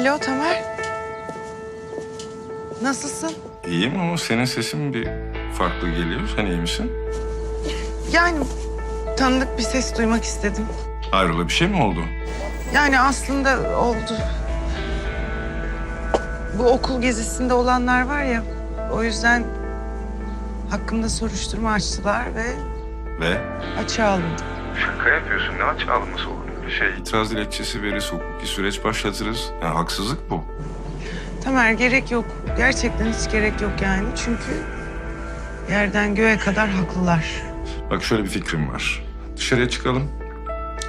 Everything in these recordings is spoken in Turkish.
Alo Tamer. Nasılsın? İyiyim ama senin sesin bir farklı geliyor. Sen iyi misin? Yani tanıdık bir ses duymak istedim. Hayrola bir şey mi oldu? Yani aslında oldu. Bu okul gezisinde olanlar var ya, o yüzden hakkımda soruşturma açtılar ve Ve? açığa alındım. Şaka yapıyorsun. Ne açığa alınması olur şey? İtiraz dilekçesi veririz, hukuki süreç başlatırız. Yani haksızlık bu. Tamer gerek yok. Gerçekten hiç gerek yok yani. Çünkü yerden göğe kadar haklılar. Bak şöyle bir fikrim var. Dışarıya çıkalım.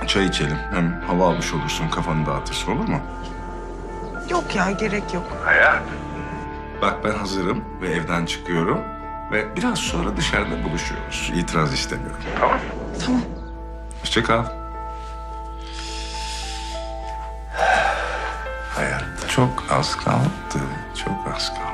Çay içelim. Hem hava almış olursun, kafanı dağıtırsın olur mu? Yok ya gerek yok. Hayat. Bak ben hazırım ve evden çıkıyorum. Ve biraz sonra dışarıda buluşuyoruz. İtiraz istemiyorum. Tamam Tamam. Hoşça kal. Çok az kaldı. Çok az kaldı.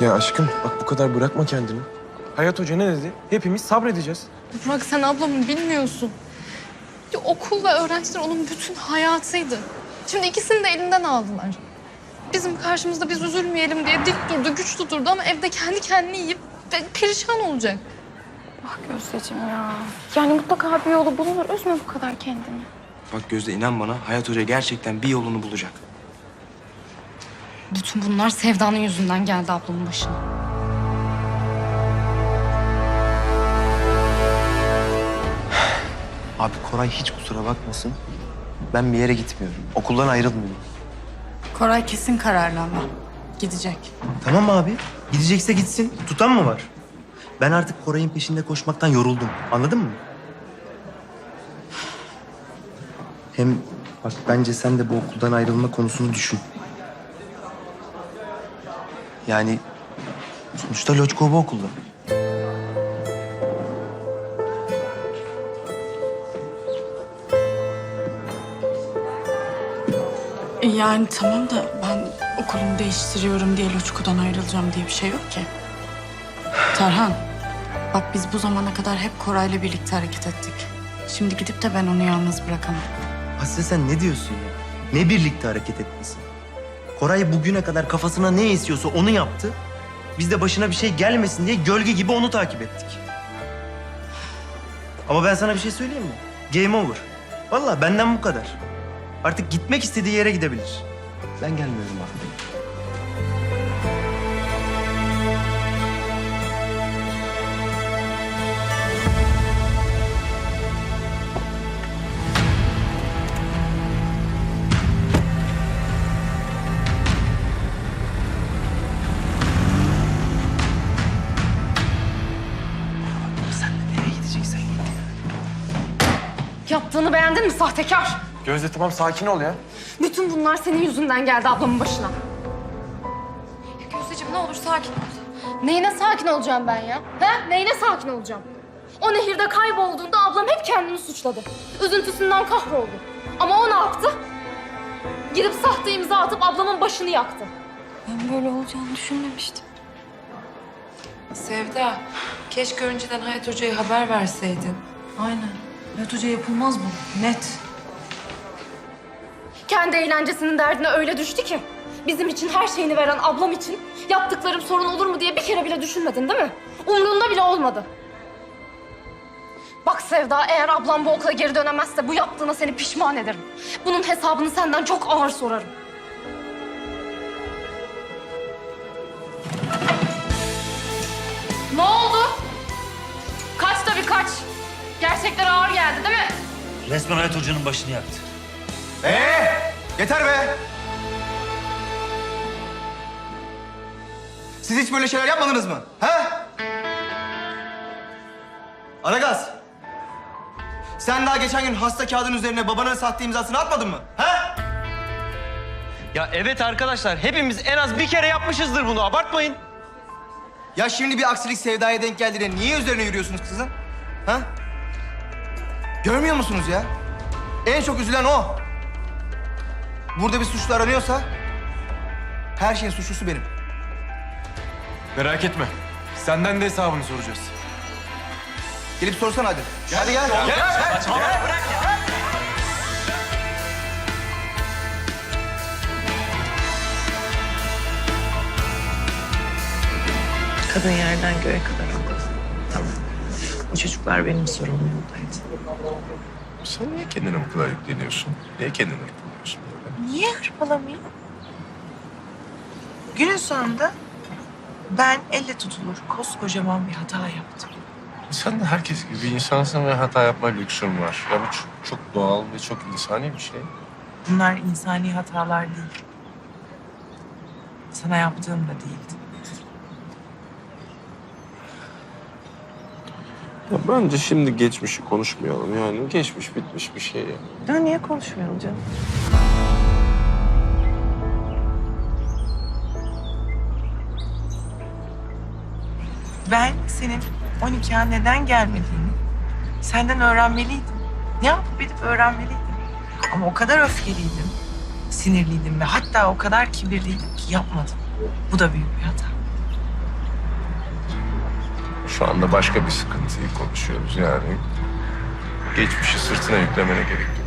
Ya aşkım bak bu kadar bırakma kendini. Hayat Hoca ne dedi? Hepimiz sabredeceğiz. Burak sen ablamı bilmiyorsun. Ya, okul ve öğrenciler onun bütün hayatıydı. Şimdi ikisini de elinden aldılar. Bizim karşımızda biz üzülmeyelim diye dik durdu, güç tuturdu ama evde kendi kendini yiyip perişan olacak. Ah Gözdeciğim ya. Yani mutlaka bir yolu bulunur. Üzme bu kadar kendini. Bak Gözde inan bana Hayat Hoca gerçekten bir yolunu bulacak. Bütün bunlar Sevda'nın yüzünden geldi ablamın başına. Abi Koray hiç kusura bakmasın. Ben bir yere gitmiyorum. Okuldan ayrılmıyorum. Koray kesin kararlı ama. Gidecek. Tamam abi. Gidecekse gitsin. Tutan mı var? Ben artık Koray'ın peşinde koşmaktan yoruldum. Anladın mı? Hem bak bence sen de bu okuldan ayrılma konusunu düşün. Yani sonuçta Loçko bu okulda. E Yani tamam da okulumu değiştiriyorum diye Loçko'dan ayrılacağım diye bir şey yok ki. Tarhan, bak biz bu zamana kadar hep Koray'la birlikte hareket ettik. Şimdi gidip de ben onu yalnız bırakamam. Aslı sen ne diyorsun ya? Ne birlikte hareket etmesi? Koray bugüne kadar kafasına ne esiyorsa onu yaptı. Biz de başına bir şey gelmesin diye gölge gibi onu takip ettik. Ama ben sana bir şey söyleyeyim mi? Game over. Vallahi benden bu kadar. Artık gitmek istediği yere gidebilir. Ben gelmiyorum gideceksen git. Yaptığını beğendin mi sahtekar? Gözde tamam sakin ol ya. Bütün bunlar senin yüzünden geldi ablamın başına. Ya Gözdeciğim ne olur sakin ol. Neyine sakin olacağım ben ya? He? Neyine sakin olacağım? O nehirde kaybolduğunda ablam hep kendini suçladı. Üzüntüsünden kahroldu. Ama o ne yaptı? Gidip sahte imza atıp ablamın başını yaktı. Ben böyle olacağını düşünmemiştim. Sevda, keşke önceden Hayat Hoca'ya haber verseydin. Aynen. Hayat Hoca yapılmaz bu. Net. Kendi eğlencesinin derdine öyle düştü ki. Bizim için her şeyini veren ablam için yaptıklarım sorun olur mu diye bir kere bile düşünmedin değil mi? Umrunda bile olmadı. Bak Sevda eğer ablam bu okula geri dönemezse bu yaptığına seni pişman ederim. Bunun hesabını senden çok ağır sorarım. Ne oldu? Kaç tabii kaç. Gerçekler ağır geldi değil mi? Resmen Hayat Hoca'nın başını yaktı. Ee, yeter be. Siz hiç böyle şeyler yapmadınız mı? Ha? Aragaz. Sen daha geçen gün hasta kağıdın üzerine babanın sahte imzasını atmadın mı? Ha? Ya evet arkadaşlar hepimiz en az bir kere yapmışızdır bunu abartmayın. Ya şimdi bir aksilik sevdaya denk geldi de niye üzerine yürüyorsunuz kızın? Ha? Görmüyor musunuz ya? En çok üzülen o. Burada bir suçlu aranıyorsa her şeyin suçlusu benim. Merak etme. Senden de hesabını soracağız. Gelip sorsana hadi. Hadi gel. Kadın yerden göğe kadar haklı. Tamam. Bu çocuklar benim sorumluluğumdaydı. Sen niye kendine bu kadar yükleniyorsun? Niye kendini? Niye hırpalamayayım? Günün sonunda ben elle tutulur koskocaman bir hata yaptım. Sen de herkes gibi insansın ve hata yapma lüksün var. Ya bu çok, çok doğal ve çok insani bir şey. Bunlar insani hatalar değil. Sana yaptığım da değildi. Ya bence şimdi geçmişi konuşmayalım yani. Geçmiş bitmiş bir şey ya. Ya niye konuşmayalım canım? Senin 12'a neden gelmediğini senden öğrenmeliydim. Ne yapıp edip öğrenmeliydim. Ama o kadar öfkeliydim, sinirliydim ve hatta o kadar kibirliydim ki yapmadım. Bu da büyük bir hata. Şu anda başka bir sıkıntıyı konuşuyoruz yani. Geçmişi sırtına yüklemene gerek yok.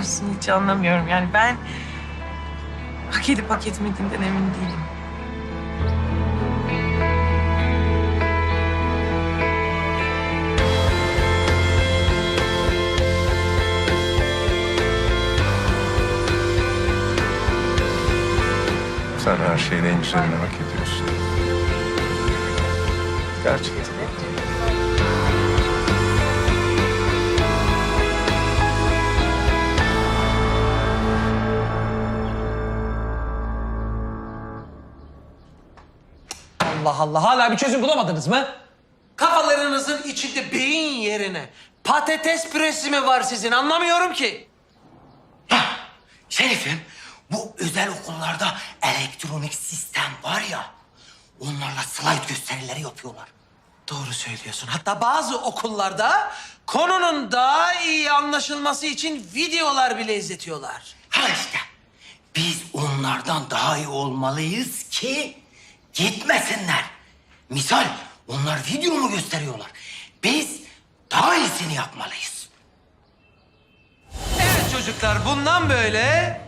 Olabiliyorsun hiç anlamıyorum. Yani ben hak edip hak etmediğimden emin değilim. Sen her şeyin en güzelini hak ediyorsun. Gerçekten. Allah Allah hala bir çözüm bulamadınız mı? Kafalarınızın içinde beyin yerine patates püresi mi var sizin anlamıyorum ki. Şerifim, bu özel okullarda elektronik sistem var ya, onlarla slide gösterileri yapıyorlar. Doğru söylüyorsun. Hatta bazı okullarda konunun daha iyi anlaşılması için videolar bile izletiyorlar. Ha işte, biz onlardan daha iyi olmalıyız ki gitmesinler. Misal, onlar video mu gösteriyorlar? Biz daha iyisini yapmalıyız. Evet çocuklar bundan böyle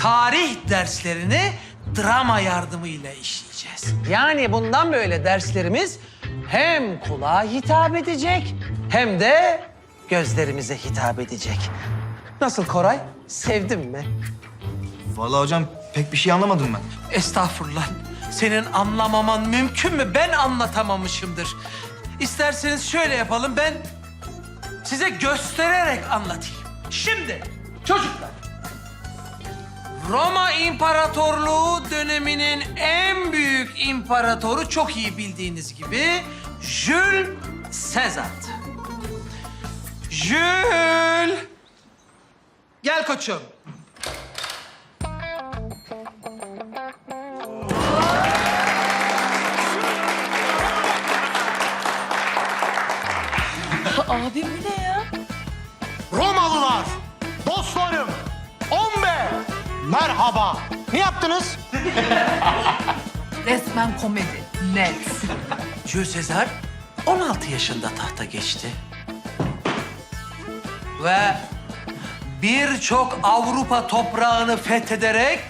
tarih derslerini drama yardımıyla işleyeceğiz. Yani bundan böyle derslerimiz hem kulağa hitap edecek hem de gözlerimize hitap edecek. Nasıl Koray? Sevdin mi? Vallahi hocam pek bir şey anlamadım ben. Estağfurullah. Senin anlamaman mümkün mü? Ben anlatamamışımdır. İsterseniz şöyle yapalım. Ben size göstererek anlatayım. Şimdi çocuklar. Roma İmparatorluğu döneminin en büyük imparatoru çok iyi bildiğiniz gibi Jules Caesar'dı. Jules! Gel koçum. Yaptınız? Resmen komedi. Net. Jules Caesar 16 yaşında tahta geçti. Ve birçok Avrupa toprağını fethederek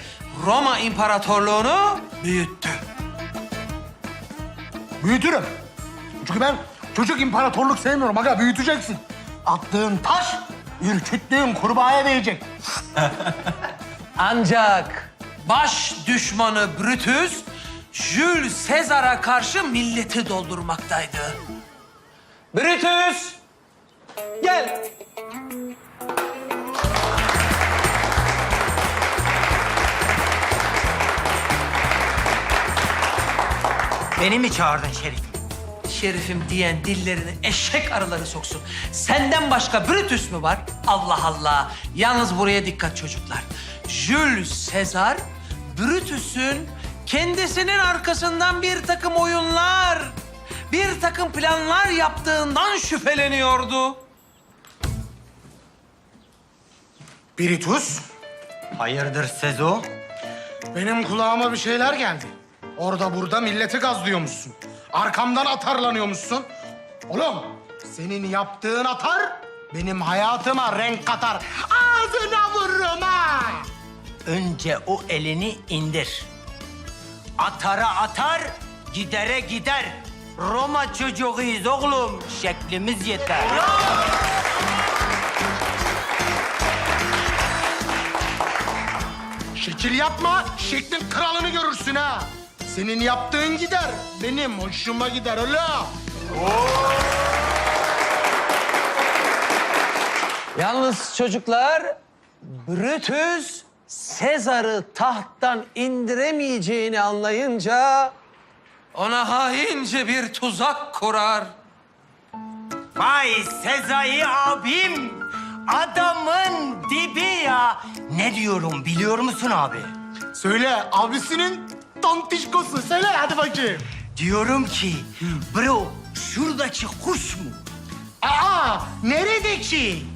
Roma İmparatorluğunu büyüttü. Büyütürüm. Çünkü ben çocuk imparatorluk sevmiyorum aga büyüteceksin. Attığın taş ürküttüğün kurbağaya değecek. Ancak baş düşmanı Brutus Jules Caesar'a karşı milleti doldurmaktaydı. Brutus! Gel. Beni mi çağırdın Şerif? Şerifim diyen dillerini eşek arıları soksun. Senden başka Brutus mu var? Allah Allah. Yalnız buraya dikkat çocuklar. Jules Caesar, Brutus'un kendisinin arkasından bir takım oyunlar, bir takım planlar yaptığından şüpheleniyordu. Biritus, Hayırdır Sezo? benim kulağıma bir şeyler geldi. Orada burada milleti gazlıyormuşsun. Arkamdan atarlanıyormuşsun. Oğlum, senin yaptığın atar benim hayatıma renk katar. Ağzına vururum ha! Önce o elini indir. Atara atar, gidere gider. Roma çocuğuyuz oğlum. Şeklimiz yeter. Şekil yapma, şeklin kralını görürsün ha. Senin yaptığın gider, benim hoşuma gider öyle. Yalnız çocuklar, Brutus Sezar'ı tahttan indiremeyeceğini anlayınca ona haince bir tuzak kurar. Vay Sezai abim. Adamın dibi ya. Ne diyorum biliyor musun abi? Söyle, abisinin tontişkosu. Söyle hadi bakayım. Diyorum ki bro şuradaki kuş mu? Aa, neredeki?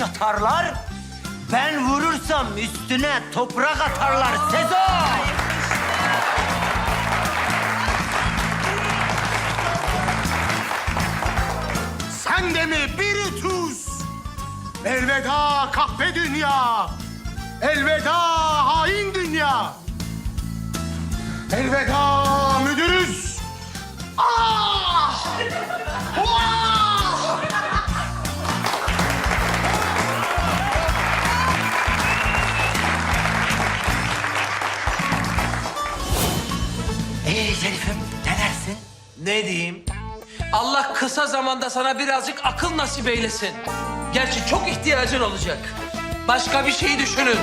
Vurursun dikiş atarlar. Ben vurursam üstüne toprak atarlar Sezai. Sen de mi Biritus? Elveda kahpe dünya. Elveda hain dünya. Elveda Ne diyeyim? Allah kısa zamanda sana birazcık akıl nasip eylesin. Gerçi çok ihtiyacın olacak. Başka bir şey düşünün.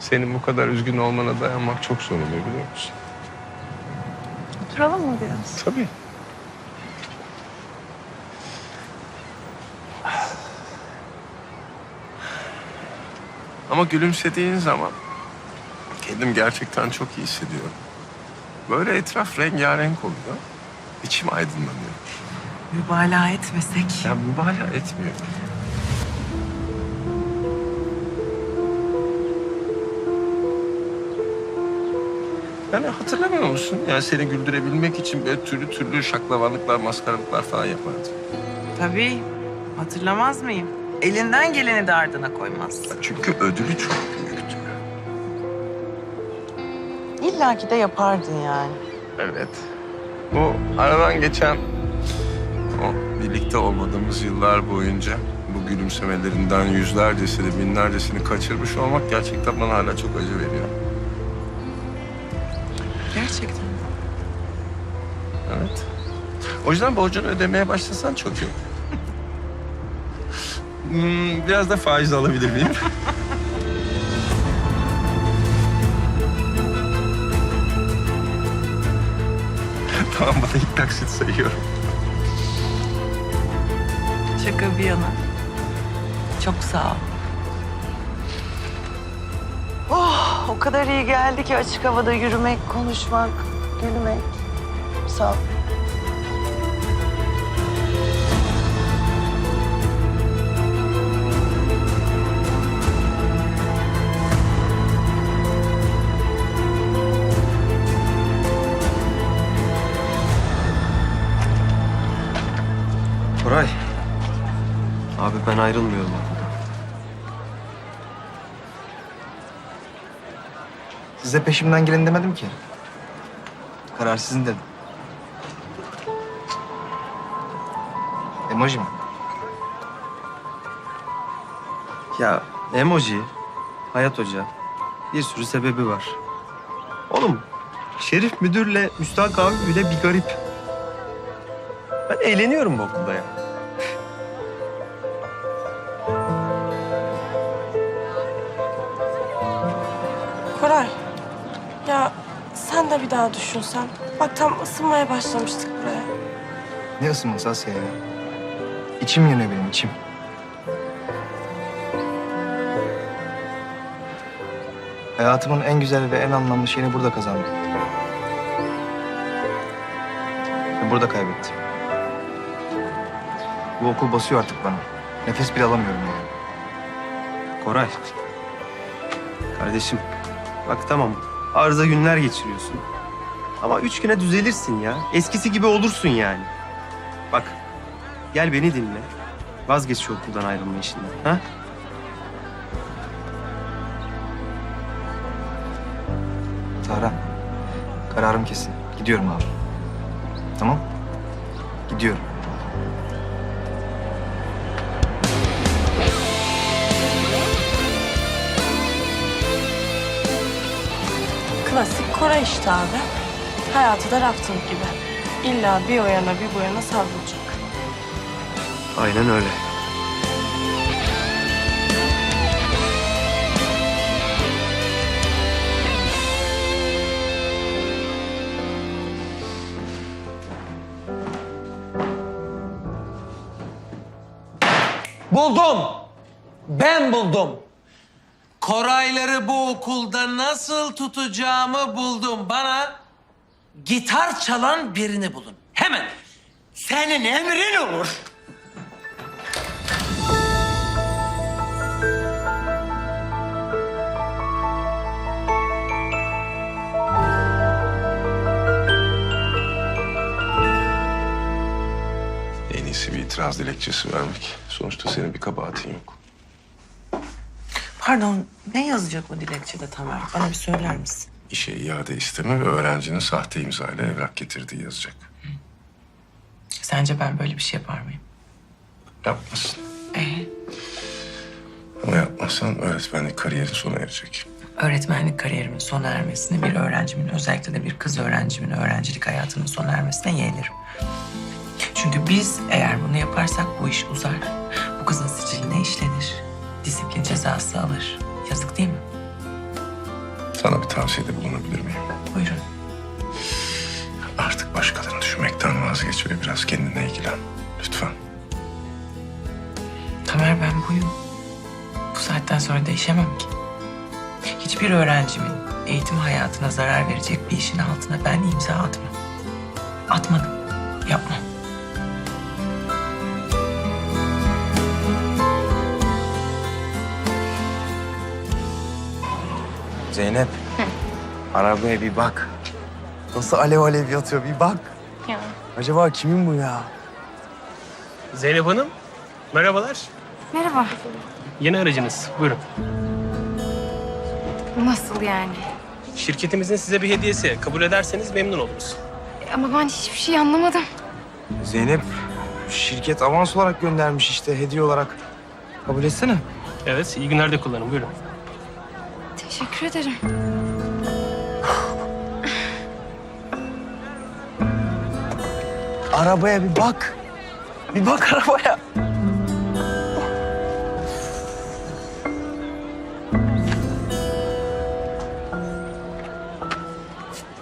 Senin bu kadar üzgün olmana dayanmak çok zor oluyor biliyor musun? Oturalım mı biraz? Tabii. Ama gülümsediğin zaman kendim gerçekten çok iyi hissediyorum. Böyle etraf rengarenk oluyor. İçim aydınlanıyor. Mübalağa etmesek. Ya mübalağa etmiyorum. Yani hatırlamıyor musun? Yani seni güldürebilmek için böyle türlü türlü şaklavanlıklar, maskaralıklar falan yapardım. Tabii. Hatırlamaz mıyım? Elinden geleni de ardına koymaz. Çünkü ödülü çok büyüktü. İlla ki de yapardın yani. Evet. Bu aradan geçen o birlikte olmadığımız yıllar boyunca bu gülümsemelerinden yüzlercesini, binlercesini kaçırmış olmak gerçekten bana hala çok acı veriyor. Gerçekten. Evet. O yüzden borcunu ödemeye başlasan çok iyi. Hmm, biraz da faiz alabilir miyim? tamam bana ilk taksit sayıyorum. Şaka bir yana. Çok sağ ol. Oh, o kadar iyi geldi ki açık havada yürümek, konuşmak, gülmek. Sağ ol. Abi ben ayrılmıyorum okuldan. Size peşimden gelin demedim ki. Karar sizin dedim. Emoji mi? Ya emoji, Hayat Hoca bir sürü sebebi var. Oğlum Şerif müdürle Müstahak abi bile bir garip. Ben eğleniyorum bu okulda ya. De bir daha düşünsen. Bak tam ısınmaya başlamıştık buraya. Ne ısınması Asya ya? İçim yanıyor benim içim. Hayatımın en güzel ve en anlamlı şeyini burada kazandım. Ve burada kaybettim. Bu okul basıyor artık bana. Nefes bile alamıyorum yani. Koray. Kardeşim bak tamam arıza günler geçiriyorsun. Ama üç güne düzelirsin ya. Eskisi gibi olursun yani. Bak gel beni dinle. Vazgeç şu okuldan ayrılma işinden. Ha? Tahran, kararım kesin. Gidiyorum abi. Koray işte abi. Hayatı da rafting gibi. İlla bir o yana bir bu yana savrulacak. Aynen öyle. Buldum. Ben buldum. Korayları bu okulda nasıl tutacağımı buldum. Bana gitar çalan birini bulun. Hemen. Senin emrin olur. En iyisi bir itiraz dilekçesi vermek. Sonuçta senin bir kabahatin yok. Pardon, ne yazacak o dilekçede Tamer? Bana bir söyler misin? İşe iade isteme ve öğrencinin sahte imzayla evrak getirdiği yazacak. Sence ben böyle bir şey yapar mıyım? Yapmasın. Ee, Ama yapmazsan öğretmenlik kariyerin sona erecek. öğretmenlik kariyerimin sona ermesine, bir öğrencimin, özellikle de bir kız öğrencimin öğrencilik hayatının sona ermesine yeğlerim. Çünkü biz eğer bunu yaparsak bu iş uzar. Bu kızın siciline işlenir. Disiplin cezası alır. Yazık değil mi? Sana bir tavsiyede bulunabilir miyim? Buyurun. Artık başkalarını düşünmekten vazgeç ve biraz kendine ilgilen. Lütfen. Tamer ben buyum. Bu saatten sonra değişemem ki. Hiçbir öğrencimin eğitim hayatına zarar verecek bir işin altına ben imza atmam. Atmadım. Yapmam. Zeynep. Arabaya bir bak. Nasıl alev alev yatıyor bir bak. Ya. Acaba kimin bu ya? Zeynep Hanım, merhabalar. Merhaba. Yeni aracınız, buyurun. Nasıl yani? Şirketimizin size bir hediyesi. Kabul ederseniz memnun oluruz. Ama ben hiçbir şey anlamadım. Zeynep şirket avans olarak göndermiş işte hediye olarak. Kabul etsene. Evet, iyi günler de kullanın, buyurun. Teşekkür ederim. Arabaya bir bak. Bir bak arabaya.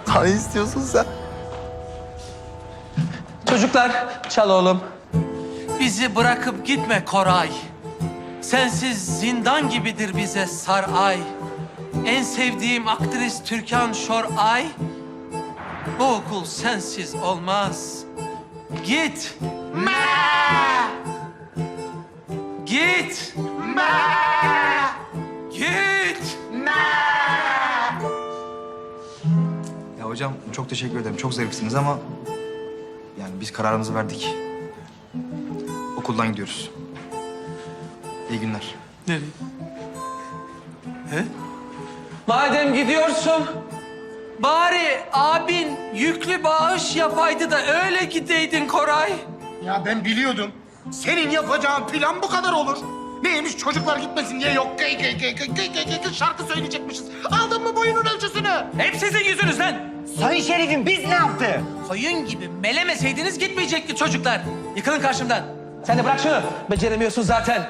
Daha ne istiyorsun sen? Çocuklar çal oğlum. Bizi bırakıp gitme Koray. Sensiz zindan gibidir bize saray. En sevdiğim aktris Türkan Şoray. Bu okul sensiz olmaz. Git. Git. Git. Ya hocam çok teşekkür ederim. Çok zarifsiniz ama... Yani biz kararımızı verdik. Okuldan gidiyoruz. İyi günler. Nereye? He? Madem gidiyorsun, bari abin yüklü bağış yapaydı da öyle gideydin Koray. Ya ben biliyordum. Senin yapacağın plan bu kadar olur. Neymiş çocuklar gitmesin diye yok kıy kıy kıy kıy kıy kıy kıy şarkı söyleyecekmişiz. Aldın mı boyunun ölçüsünü? Hep sizin yüzünüzden. Sayın Şerif'im biz ne yaptı? Koyun gibi melemeseydiniz gitmeyecekti çocuklar. Yıkılın karşımdan. Sen de bırak şunu. Beceremiyorsun zaten.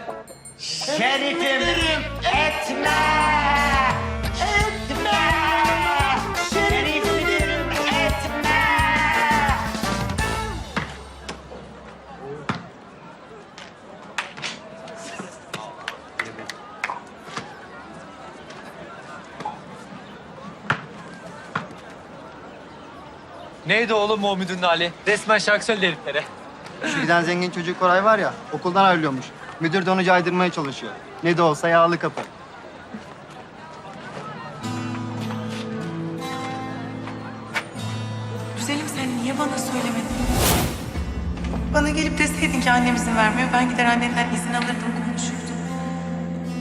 Şerifim etme. Neydi oğlum o müdürün hali? Resmen şarkı söyledi heriflere. Şu giden zengin çocuk Koray var ya, okuldan ayrılıyormuş. Müdür de onu caydırmaya çalışıyor. Ne de olsa yağlı kapı. Güzelim sen niye bana söylemedin? Bana gelip deseydin ki annem izin vermiyor. Ben gider annenden izin alırdım konuşurdum.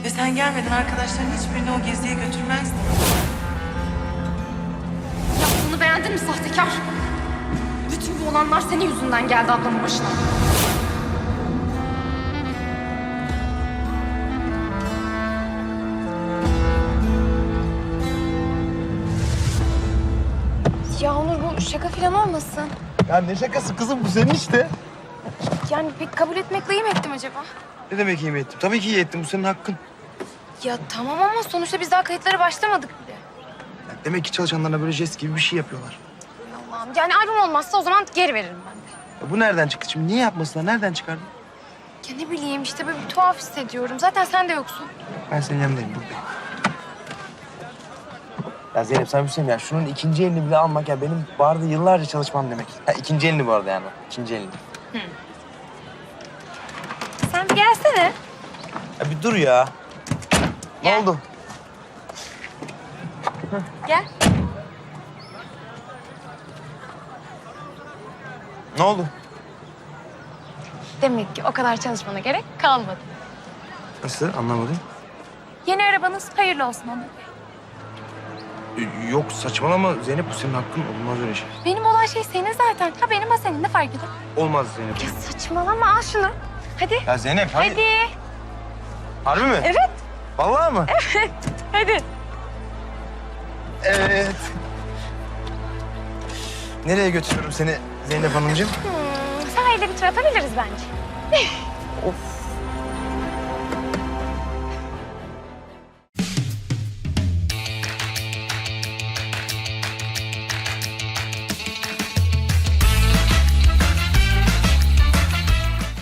Ve sen gelmeden arkadaşların hiçbirini o geziye götürmezdin. Beğendin mi sahtekar? Bütün bu olanlar senin yüzünden geldi ablamın başına. Ya Onur bu şaka falan olmasın. Ya ne şakası kızım bu senin işte. Yani pek kabul etmekle iyi mi ettim acaba? Ne demek iyi mi ettim? Tabii ki iyi ettim. Bu senin hakkın. Ya tamam ama sonuçta biz daha kayıtlara başlamadık demek ki çalışanlarına böyle jest gibi bir şey yapıyorlar. Allah'ım yani albüm olmazsa o zaman geri veririm ben de. Ya bu nereden çıktı şimdi? Niye yapmasınlar? Nereden çıkardın? Ya ne bileyim işte böyle bir tuhaf hissediyorum. Zaten sen de yoksun. Ben senin yanındayım buradayım. Ya Zeynep sen bir şey mi ya? Şunun ikinci elini bile almak ya benim barda yıllarca çalışmam demek. Ha ikinci elini bu arada yani. İkinci elini. Sen bir gelsene. Ya bir dur ya. Ne oldu? Gel. Ne oldu? Demek ki o kadar çalışmana gerek kalmadı. Nasıl? Anlamadım. Yeni arabanız hayırlı olsun Onur Bey. Ee, Yok saçmalama Zeynep bu senin hakkın. Olmaz öyle şey. Benim olan şey senin zaten. Ha benim ha senin ne fark eder? Olmaz Zeynep. Ya saçmalama al şunu. Hadi. Ya Zeynep hadi. Hadi. Harbi mi? Evet. Vallahi mı? Hadi. Evet. Nereye götürüyorum seni Zeynep Hanımcığım? Hmm, sahilde bir tur atabiliriz bence. Of